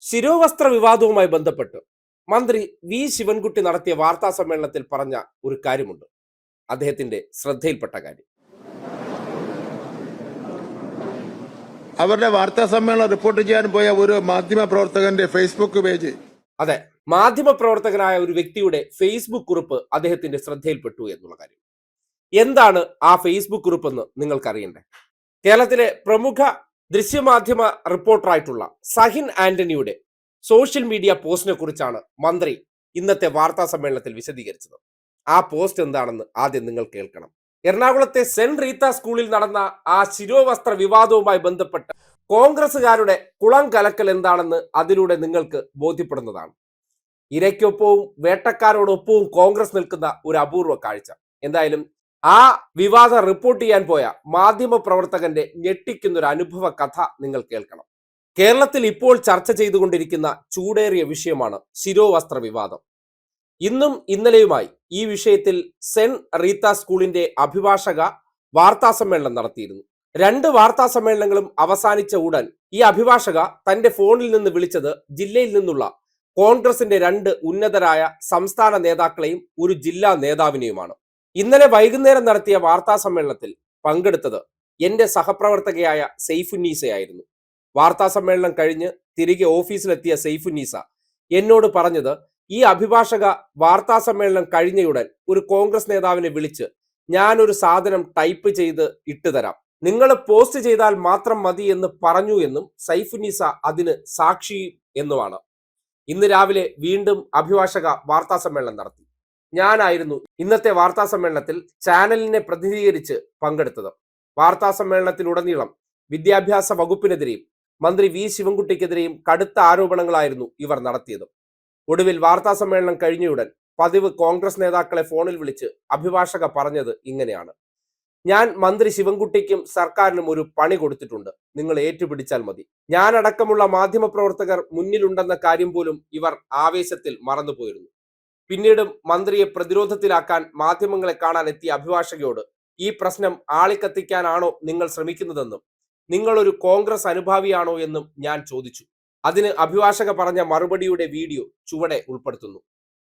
ശിരോവസ്ത്ര വിവാദവുമായി ബന്ധപ്പെട്ട് മന്ത്രി വി. ശിവൻകുട്ടി നടത്തിയ വാർത്താ സമ്മേളനത്തിൽ പറഞ്ഞ ഒരു കാര്യമുണ്ട്. അദ്ദേഹത്തിന്റെ ശ്രദ്ധയിൽപ്പെട്ട കാര്യം. അവരുടെ വാർത്താ സമ്മേളനം റിപ്പോർട്ട് ചെയ്യാൻ പോയ ഒരു മാധ്യമ പ്രവർത്തകന്റെ ഫേസ്ബുക്ക് പേജ്. അതെ മാധ്യമ പ്രവർത്തകനായ ഒരു വ്യക്തിയുടെ ഫേസ്ബുക്ക് കുറിപ്പ് അദ്ദേഹത്തിന്റെ ശ്രദ്ധയിൽപ്പെട്ടു എന്നുള്ള കാര്യം. എന്താണ് ആ ഫേസ്ബുക്ക് കുറിപ്പ് എന്ന് നിങ്ങൾക്കറിയണ്ടേ? കേരളത്തിലെ പ്രമുഖ ദൃശ്യമാധ്യമ റിപ്പോർട്ടറായിട്ടുള്ള സഹിൻ ആന്റണിയുടെ സോഷ്യൽ മീഡിയ പോസ്റ്റിനെ കുറിച്ചാണ് മന്ത്രി ഇന്നത്തെ വാർത്താ സമ്മേളനത്തിൽ വിശദീകരിച്ചത്. ആ പോസ്റ്റ് എന്താണെന്ന് ആദ്യം നിങ്ങൾ കേൾക്കണം. എറണാകുളത്തെ സെന്റ് റീത്ത സ്കൂളിൽ നടന്ന ആ ശിരോവസ്ത്ര വിവാദവുമായി ബന്ധപ്പെട്ട് കോൺഗ്രസുകാരുടെ കുളം കലക്കൽ എന്താണെന്ന് അതിലൂടെ നിങ്ങൾക്ക് ബോധ്യപ്പെടുന്നതാണ്. ഇരയ്ക്കൊപ്പവും വേട്ടക്കാരോടൊപ്പവും കോൺഗ്രസ് നിൽക്കുന്ന ഒരു അപൂർവ കാഴ്ച. എന്തായാലും ആ വിവാദം റിപ്പോർട്ട് ചെയ്യാൻ പോയ മാധ്യമ പ്രവർത്തകന്റെ ഞെട്ടിക്കുന്ന ഒരു അനുഭവ കഥ നിങ്ങൾ കേൾക്കണം. കേരളത്തിൽ ഇപ്പോൾ ചർച്ച ചെയ്തുകൊണ്ടിരിക്കുന്ന ചൂടേറിയ വിഷയമാണ് ശിരോവസ്ത്ര വിവാദം. ഇന്നും ഇന്നലെയുമായി ഈ വിഷയത്തിൽ സെന്റ് റീത്ത സ്കൂളിന്റെ അഭിഭാഷക വാർത്താ സമ്മേളനം നടത്തിയിരുന്നു. രണ്ട് വാർത്താ സമ്മേളനങ്ങളും അവസാനിച്ച ഉടൻ ഈ അഭിഭാഷക തന്റെ ഫോണിൽ നിന്ന് വിളിച്ചത് ജില്ലയിൽ നിന്നുള്ള കോൺഗ്രസിന്റെ രണ്ട് ഉന്നതരായ സംസ്ഥാന നേതാക്കളെയും ഒരു ജില്ലാ നേതാവിനെയുമാണ്. ഇന്നലെ വൈകുന്നേരം നടത്തിയ വാർത്താ സമ്മേളനത്തിൽ പങ്കെടുത്തത് എന്റെ സഹപ്രവർത്തകയായ സെയ്ഫുന്നീസയായിരുന്നു വാർത്താ സമ്മേളനം കഴിഞ്ഞ് തിരികെ ഓഫീസിലെത്തിയ സെയ്ഫുന്നീസ എന്നോട് പറഞ്ഞത് ഈ അഭിഭാഷക വാർത്താ സമ്മേളനം കഴിഞ്ഞയുടൻ ഒരു കോൺഗ്രസ് നേതാവിനെ വിളിച്ച് ഞാനൊരു സാധനം ടൈപ്പ് ചെയ്ത് ഇട്ടുതരാം നിങ്ങൾ പോസ്റ്റ് ചെയ്താൽ മാത്രം മതി എന്ന് പറഞ്ഞു എന്നും സൈഫുന്നീസ അതിന് സാക്ഷി എന്നുമാണ്. ഇന്ന് രാവിലെ വീണ്ടും അഭിഭാഷക വാർത്താ സമ്മേളനം നടത്തി. ഞാനായിരുന്നു ഇന്നത്തെ വാർത്താ സമ്മേളനത്തിൽ ചാനലിനെ പ്രതിനിധീകരിച്ച് പങ്കെടുത്തത്. വാർത്താ സമ്മേളനത്തിലുടനീളം വിദ്യാഭ്യാസ വകുപ്പിനെതിരെയും മന്ത്രി വി ശിവൻകുട്ടിക്കെതിരെയും കടുത്ത ആരോപണങ്ങളായിരുന്നു ഇവർ നടത്തിയത്. ഒടുവിൽ വാർത്താ സമ്മേളനം കഴിഞ്ഞയുടൻ പതിവ് കോൺഗ്രസ് നേതാക്കളെ ഫോണിൽ വിളിച്ച് അഭിഭാഷക പറഞ്ഞത് ഇങ്ങനെയാണ്. ഞാൻ മന്ത്രി ശിവൻകുട്ടിക്കും സർക്കാരിനും ഒരു പണി കൊടുത്തിട്ടുണ്ട്. നിങ്ങൾ ഏറ്റുപിടിച്ചാൽ മതി. ഞാനടക്കമുള്ള മാധ്യമപ്രവർത്തകർ മുന്നിലുണ്ടെന്ന കാര്യം പോലും ഇവർ ആവേശത്തിൽ മറന്നുപോയിരുന്നു. പിന്നീടും മന്ത്രിയെ പ്രതിരോധത്തിലാക്കാൻ മാധ്യമങ്ങളെ കാണാൻ എത്തിയ അഭിഭാഷകയോട് ഈ പ്രശ്നം ആളിക്കത്തിക്കാനാണോ നിങ്ങൾ ശ്രമിക്കുന്നതെന്നും നിങ്ങളൊരു കോൺഗ്രസ് അനുഭാവിയാണോ എന്നും ഞാൻ ചോദിച്ചു. അതിന് അഭിഭാഷക പറഞ്ഞ മറുപടിയുടെ വീഡിയോ ചുവടെ ഉൾപ്പെടുത്തുന്നു.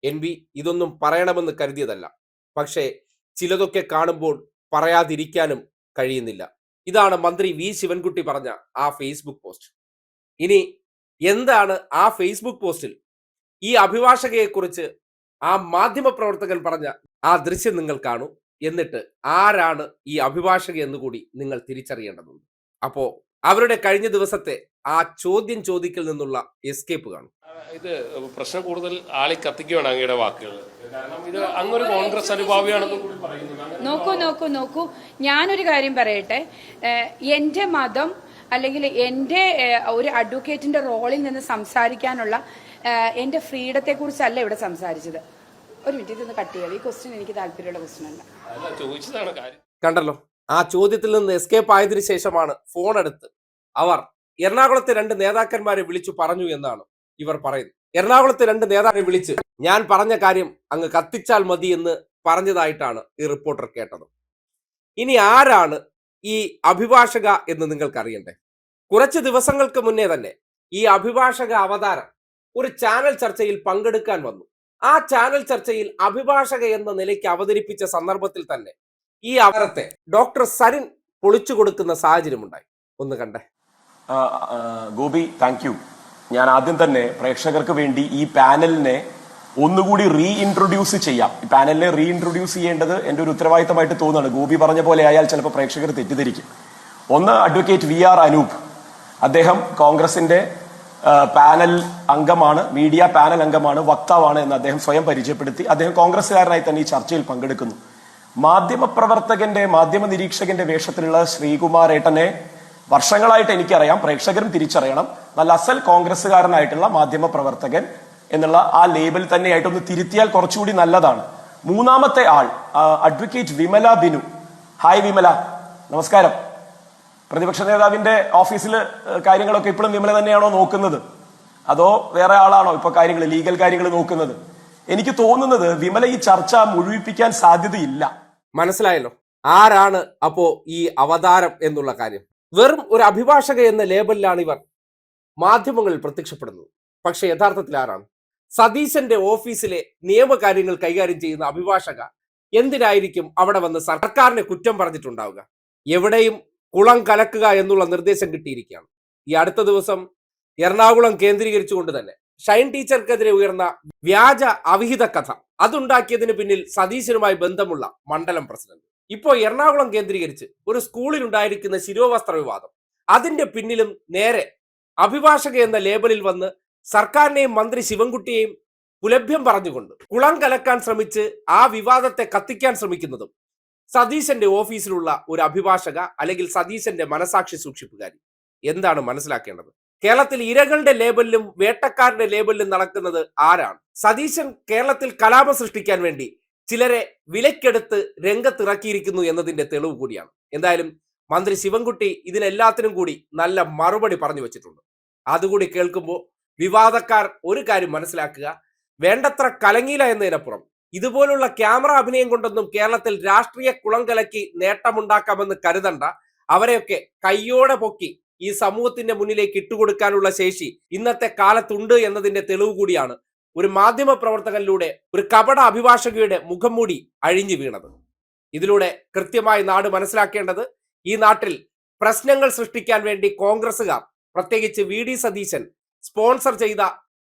എൻ വി ഇതൊന്നും പറയണമെന്ന് കരുതിയതല്ല. പക്ഷേ ചിലതൊക്കെ കാണുമ്പോൾ പറയാതിരിക്കാനും കഴിയുന്നില്ല. ഇതാണ് മന്ത്രി വി. ശിവൻകുട്ടി പറഞ്ഞ ആ ഫേസ്ബുക്ക് പോസ്റ്റ്. ഇനി എന്താണ് ആ ഫേസ്ബുക്ക് പോസ്റ്റിൽ? ഈ അഭിഭാഷകയെക്കുറിച്ച് ആ മാധ്യമ പ്രവർത്തകൻ പറഞ്ഞ ആ ദൃശ്യം നിങ്ങൾ കാണൂ. എന്നിട്ട് ആരാണ് ഈ അഭിഭാഷക എന്ന് കൂടി നിങ്ങൾ തിരിച്ചറിയേണ്ടതുണ്ട്. അപ്പോ അവരുടെ കഴിഞ്ഞ ദിവസത്തെ ആ ചോദ്യം ചോദിക്കൽ നിന്നുള്ള എസ്കേപ്പ് കാണും. ഇത് പ്രശ്നം കൂടുതൽ ആളി കത്തിക്കുകയാണ് അങ്ങയുടെ വാക്കുകൾ. കാരണം ഇത് അങ്ങൊരു കോൺഗ്രസ് അനുഭാവിയാണെന്ന് നോക്കൂ നോക്കൂ നോക്കൂ. ഞാനൊരു കാര്യം പറയട്ടെ. എന്റെ എന്റെ മതം അല്ലെങ്കിൽ എന്റെ ഒരു അഡ്വക്കേറ്റിന്റെ റോളിൽ നിന്ന് സംസാരിക്കാനുള്ള എന്റെ ഫ്രീഡത്തെ കുറിച്ചല്ല ഇവിടെ സംസാരിച്ചത്. ഒരു മിനിറ്റ് ഇതൊന്ന് കട്ട് ചെയ്യാം. ഈ ക്വസ്റ്റ്യൻ എനിക്ക് താല്പര്യമുള്ള ക്വസ്റ്റ്യൻ അല്ല. അല്ല ചോദിച്ചതാണ് കാര്യം. കണ്ടല്ലോ ആ ചോദ്യത്തിൽ നിന്ന് എസ്കേപ്പ് ആയതിനു ശേഷമാണ് ഫോൺ എടുത്ത് അവർ എറണാകുളത്തെ രണ്ട് നേതാക്കന്മാരെ വിളിച്ചു പറഞ്ഞു എന്നാണ് ഇവർ പറയുന്നത്. എറണാകുളത്തെ രണ്ട് നേതാക്കളെ വിളിച്ച് ഞാൻ പറഞ്ഞ കാര്യം അങ്ങ് കത്തിച്ചാൽ മതി എന്ന് പറഞ്ഞതായിട്ടാണ് ഈ റിപ്പോർട്ടർ കേട്ടത്. ഇനി ആരാണ് ഈ അഭിഭാഷക എന്ന് നിങ്ങൾക്കറിയണ്ടേ? കുറച്ച് ദിവസങ്ങൾക്ക് മുന്നേ തന്നെ ഈ അഭിഭാഷക അവതാരം ഒരു ചാനൽ ചർച്ചയിൽ പങ്കെടുക്കാൻ വന്നു. ആ ചാനൽ ചർച്ചയിൽ അഭിഭാഷക എന്ന നിലയ്ക്ക് അവതരിപ്പിച്ച സന്ദർഭത്തിൽ തന്നെ ഈ അവരത്തെ ഡോക്ടർ സരിൻ പൊളിച്ചു കൊടുക്കുന്ന സാഹചര്യമുണ്ടായി ഒന്ന് കണ്ടേ. ഗോപി താങ്ക് യു ഞാൻ ആദ്യം തന്നെ പ്രേക്ഷകർക്ക് വേണ്ടി ഈ പാനലിനെ ഒന്നുകൂടി റീ ഇൻട്രൊഡ്യൂസ് ചെയ്യാം പാനലിനെ റീ ഇൻട്രൊഡ്യൂസ് ചെയ്യേണ്ടത് എന്റെ ഒരു ഉത്തരവാദിത്തമായിട്ട് തോന്നുന്നുണ്ട് ഗോപി പറഞ്ഞ പോലെ ആയാൽ ചിലപ്പോൾ പ്രേക്ഷകർ തെറ്റിദ്ധരിക്കും. ഒന്ന് അഡ്വക്കേറ്റ് വി ആർ അനൂപ്. അദ്ദേഹം കോൺഗ്രസിന്റെ പാനൽ അംഗമാണ് മീഡിയ പാനൽ അംഗമാണ് വക്താവാണ് എന്ന് അദ്ദേഹം സ്വയം പരിചയപ്പെടുത്തി. അദ്ദേഹം കോൺഗ്രസ്സുകാരനായി തന്നെ ഈ ചർച്ചയിൽ പങ്കെടുക്കുന്നു. മാധ്യമപ്രവർത്തകന്റെ മാധ്യമ നിരീക്ഷകന്റെ വേഷത്തിലുള്ള ശ്രീകുമാർ ഏട്ടനെ വർഷങ്ങളായിട്ട് എനിക്കറിയാം പ്രേക്ഷകരും തിരിച്ചറിയണം. നല്ല അസൽ കോൺഗ്രസ്സുകാരനായിട്ടുള്ള മാധ്യമ പ്രവർത്തകൻ എന്നുള്ള ആ ലേബൽ തന്നെയായിട്ടൊന്ന് തിരുത്തിയാൽ കുറച്ചുകൂടി നല്ലതാണ്. മൂന്നാമത്തെ ആൾ അഡ്വക്കേറ്റ് വിമല ബിനു. ഹായ് വിമല. നമസ്കാരം. പ്രതിപക്ഷ നേതാവിന്റെ ഓഫീസിൽ കാര്യങ്ങളൊക്കെ ഇപ്പോഴും വിമല തന്നെയാണോ നോക്കുന്നത്? അതോ വേറെ ആളാണോ ഇപ്പൊ കാര്യങ്ങൾ ലീഗൽ കാര്യങ്ങൾ നോക്കുന്നത്? എനിക്ക് തോന്നുന്നത് വിമല ഈ ചർച്ച മുഴുവിപ്പിക്കാൻ സാധ്യതയില്ല. മനസ്സിലായല്ലോ? ആരാണ് അപ്പോ ഈ അവതാരം എന്നുള്ള കാര്യം? വെറും ഒരു അഭിഭാഷക എന്ന ലേബലിലാണ് ഇവർ മാധ്യമങ്ങളിൽ പ്രത്യക്ഷപ്പെടുന്നത്. പക്ഷെ യഥാർത്ഥത്തിൽ ആരാണ്? സതീശന്റെ ഓഫീസിലെ നിയമകാര്യങ്ങൾ കൈകാര്യം ചെയ്യുന്ന അഭിഭാഷക എന്തിനായിരിക്കും അവിടെ വന്ന് സർക്കാരിനെ കുറ്റം പറഞ്ഞിട്ടുണ്ടാവുക? എവിടെയും കുളം കലക്കുക എന്നുള്ള നിർദ്ദേശം കിട്ടിയിരിക്കുകയാണ്. ഈ അടുത്ത ദിവസം എറണാകുളം കേന്ദ്രീകരിച്ചുകൊണ്ട് തന്നെ ഷൈൻ ടീച്ചർക്കെതിരെ ഉയർന്ന വ്യാജ അവിഹിത കഥ അതുണ്ടാക്കിയതിന് പിന്നിൽ സതീശനുമായി ബന്ധമുള്ള മണ്ഡലം പ്രസിഡന്റ്. ഇപ്പോ എറണാകുളം കേന്ദ്രീകരിച്ച് ഒരു സ്കൂളിൽ ഉണ്ടായിരിക്കുന്ന ശിരോവസ്ത്ര വിവാദം അതിന്റെ പിന്നിലും നേരെ അഭിഭാഷക എന്ന ലേബലിൽ വന്ന് സർക്കാരിനെയും മന്ത്രി ശിവൻകുട്ടിയെയും കുലഭ്യം പറഞ്ഞുകൊണ്ട് കുളം കലക്കാൻ ശ്രമിച്ച് ആ വിവാദത്തെ കത്തിക്കാൻ ശ്രമിക്കുന്നതും സതീശന്റെ ഓഫീസിലുള്ള ഒരു അഭിഭാഷക അല്ലെങ്കിൽ സതീശന്റെ മനസാക്ഷി സൂക്ഷിപ്പുകാരി. എന്താണ് മനസ്സിലാക്കേണ്ടത്? കേരളത്തിൽ ഇരകളുടെ ലേബലിലും വേട്ടക്കാരുടെ ലേബലിലും നടക്കുന്നത് ആരാണ്? സതീശൻ കേരളത്തിൽ കലാപം സൃഷ്ടിക്കാൻ വേണ്ടി ചിലരെ വിലക്കെടുത്ത് രംഗത്തിറക്കിയിരിക്കുന്നു എന്നതിന്റെ തെളിവ് കൂടിയാണ്. എന്തായാലും മന്ത്രി ശിവൻകുട്ടി ഇതിനെല്ലാത്തിനും കൂടി നല്ല മറുപടി പറഞ്ഞു വെച്ചിട്ടുണ്ട്. അതുകൂടി കേൾക്കുമ്പോൾ വിവാദക്കാർ ഒരു കാര്യം മനസ്സിലാക്കുക. വേണ്ടത്ര കലങ്ങിയില്ല എന്നതിനപ്പുറം. ഇതുപോലുള്ള ക്യാമറ അഭിനയം കൊണ്ടൊന്നും കേരളത്തിൽ രാഷ്ട്രീയ കുളം കലക്കി നേട്ടമുണ്ടാക്കാമെന്ന് കരുതണ്ട. അവരെയൊക്കെ കയ്യോടെ പൊക്കി ഈ സമൂഹത്തിന്റെ മുന്നിലേക്ക് ഇട്ടുകൊടുക്കാനുള്ള ശേഷി ഇന്നത്തെ കാലത്തുണ്ട് എന്നതിന്റെ തെളിവ് കൂടിയാണ് ഒരു മാധ്യമ പ്രവർത്തകനിലൂടെ ഒരു കപട അഭിഭാഷകയുടെ മുഖം മൂടി അഴിഞ്ഞു വീണത്. ഇതിലൂടെ കൃത്യമായി നാട് മനസ്സിലാക്കേണ്ടത് ഈ നാട്ടിൽ പ്രശ്നങ്ങൾ സൃഷ്ടിക്കാൻ വേണ്ടി കോൺഗ്രസുകാർ പ്രത്യേകിച്ച് വി ഡി സതീശൻ സ്പോൺസർ ചെയ്ത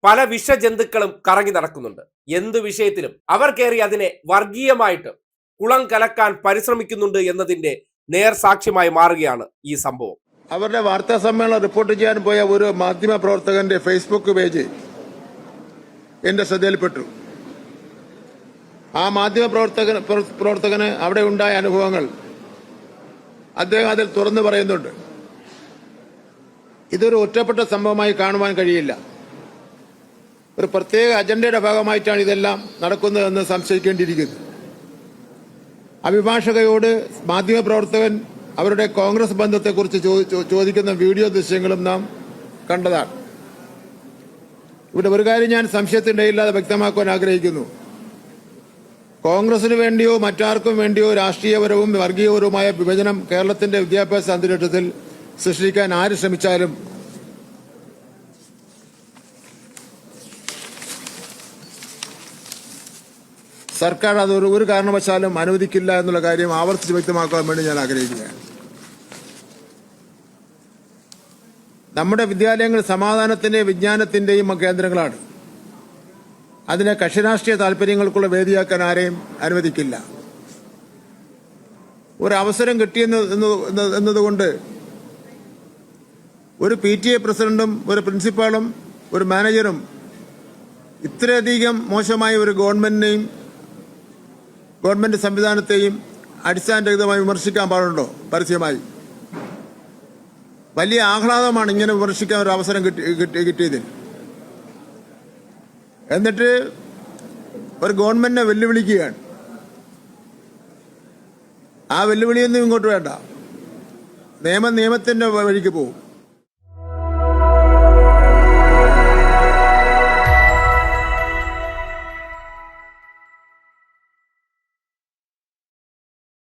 പല വിഷജന്തുക്കളും കറങ്ങി നടക്കുന്നുണ്ട്. എന്ത് വിഷയത്തിലും അവർ കയറി അതിനെ വർഗീയമായിട്ട് കുളം കലക്കാൻ പരിശ്രമിക്കുന്നുണ്ട് എന്നതിന്റെ നേർ സാക്ഷ്യമായി മാറുകയാണ് ഈ സംഭവം. അവരുടെ വാർത്താ സമ്മേളനം റിപ്പോർട്ട് ചെയ്യാൻ പോയ ഒരു മാധ്യമ പ്രവർത്തകന്റെ ഫേസ്ബുക്ക് പേജ് എന്റെ ശ്രദ്ധയിൽപ്പെട്ടു. ആ മാധ്യമ പ്രവർത്തകൻ പ്രവർത്തകന് അവിടെ ഉണ്ടായ അനുഭവങ്ങൾ അദ്ദേഹം അതിൽ തുറന്നു പറയുന്നുണ്ട്. ഇതൊരു ഒറ്റപ്പെട്ട സംഭവമായി കാണുവാൻ കഴിയില്ല. ഒരു പ്രത്യേക അജണ്ടയുടെ ഭാഗമായിട്ടാണ് ഇതെല്ലാം നടക്കുന്നതെന്ന് സംശയിക്കേണ്ടിയിരിക്കുന്നു. അഭിഭാഷകയോട് മാധ്യമപ്രവർത്തകൻ അവരുടെ കോൺഗ്രസ് ബന്ധത്തെക്കുറിച്ച് ചോദിക്കുന്ന വീഡിയോ ദൃശ്യങ്ങളും നാം കണ്ടതാണ്. ഇവിടെ ഒരു കാര്യം ഞാൻ സംശയത്തിനിടയില്ലാതെ വ്യക്തമാക്കുവാൻ ആഗ്രഹിക്കുന്നു. കോൺഗ്രസിന് വേണ്ടിയോ മറ്റാർക്കും വേണ്ടിയോ രാഷ്ട്രീയപരവും വർഗീയപരവുമായ വിഭജനം കേരളത്തിന്റെ വിദ്യാഭ്യാസ അന്തരീക്ഷത്തിൽ സൃഷ്ടിക്കാൻ ആര് ശ്രമിച്ചാലും സർക്കാർ അത് ഒരു കാരണവശാലും അനുവദിക്കില്ല എന്നുള്ള കാര്യം ആവർത്തിച്ച് വ്യക്തമാക്കാൻ വേണ്ടി ഞാൻ ആഗ്രഹിക്കുകയാണ്. നമ്മുടെ വിദ്യാലയങ്ങൾ സമാധാനത്തിന്റെയും വിജ്ഞാനത്തിന്റെയും കേന്ദ്രങ്ങളാണ്. അതിനെ കക്ഷിരാഷ്ട്രീയ താല്പര്യങ്ങൾക്കുള്ള വേദിയാക്കാൻ ആരെയും അനുവദിക്കില്ല. ഒരു അവസരം കിട്ടിയെന്ന് എന്ന്- എന്ന്- എന്നതുകൊണ്ട് ഒരു പി ടി എ പ്രസിഡന്റും ഒരു പ്രിൻസിപ്പാളും ഒരു മാനേജറും ഇത്രയധികം മോശമായ ഒരു ഗവൺമെന്റിനെയും ഗവൺമെന്റ് സംവിധാനത്തെയും അടിസ്ഥാനരഹിതമായി വിമർശിക്കാൻ പാടുണ്ടോ? പരസ്യമായി. വലിയ ആഹ്ലാദമാണ് ഇങ്ങനെ വിമർശിക്കാൻ ഒരു അവസരം കിട്ടി കിട്ടി- കിട്ടിയതിൽ എന്നിട്ട് ഒരു ഗവൺമെന്റിനെ വെല്ലുവിളിക്കുകയാണ്. ആ വെല്ലുവിളിയൊന്നും ഇങ്ങോട്ട് വേണ്ട. നിയമ നിയമത്തിന്റെ വഴിക്ക് പോകും.